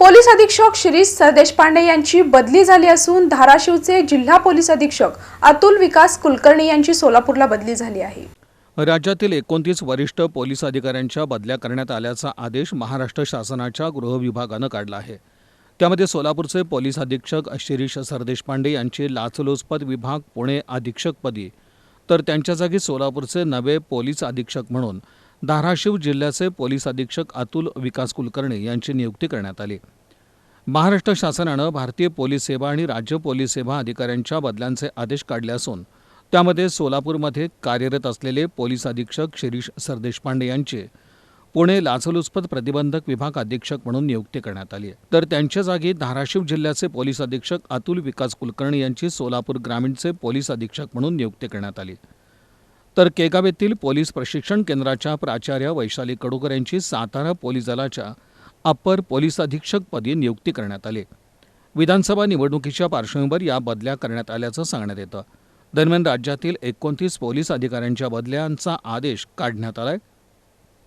Police अधीक्षक शिरीष सरदेशपांडे यांची बदली झाली असून धाराशिवचे जिल्हा पोलीस अधीक्षक अतुल विकास कुलकर्णी यांची सोलापूरला बदली झाली आहे. राज्यातील एकोणतीस वरिष्ठ पोलीस अधिकाऱ्यांच्या बदल्या करण्यात आल्याचा आदेश महाराष्ट्र शासनाच्या गृह विभागानं काढला आहे. त्यामध्ये सोलापूरचे पोलीस अधीक्षक शिरीष सरदेशपांडे यांची लाचलुचपत विभाग पुणे अधीक्षकपदी तर त्यांच्या जागी सोलापूरचे नवे पोलीस अधीक्षक म्हणून धाराशिव जिल्ह्याचे पोलीस अधीक्षक अतुल विकास कुलकर्णी यांची नियुक्ती करण्यात आली. महाराष्ट्र शासनानं भारतीय पोलीस सेवा आणि राज्य पोलीस सेवा अधिकाऱ्यांच्या बदल्यांचे आदेश काढले असून त्यामध्ये सोलापूरमध्ये कार्यरत असलेले पोलीस अधीक्षक शिरीष सरदेशपांडे यांचे पुणे लाचलुचपत प्रतिबंधक विभाग अधीक्षक म्हणून नियुक्ती करण्यात आली. आहे तर त्यांच्या जागी धाराशिव जिल्ह्याचे पोलीस अधीक्षक अतुल विकास कुलकर्णी यांची सोलापूर ग्रामीणचे पोलीस अधीक्षक म्हणून नियुक्ती करण्यात आली. तर केगाव येथील पोलीस प्रशिक्षण केंद्राच्या प्राचार्य वैशाली कडूकर यांची सातारा पोलीस दलाच्या अप्पर पोलीस अधीक्षकपदी नियुक्ती करण्यात आली. विधानसभा निवडणुकीच्या पार्श्वभूमीवर या बदल्या करण्यात आल्याचं सांगण्यात येतं. दरम्यान राज्यातील एकोणतीस पोलीस अधिकाऱ्यांच्या बदल्यांचा आदेश काढण्यात आला आहे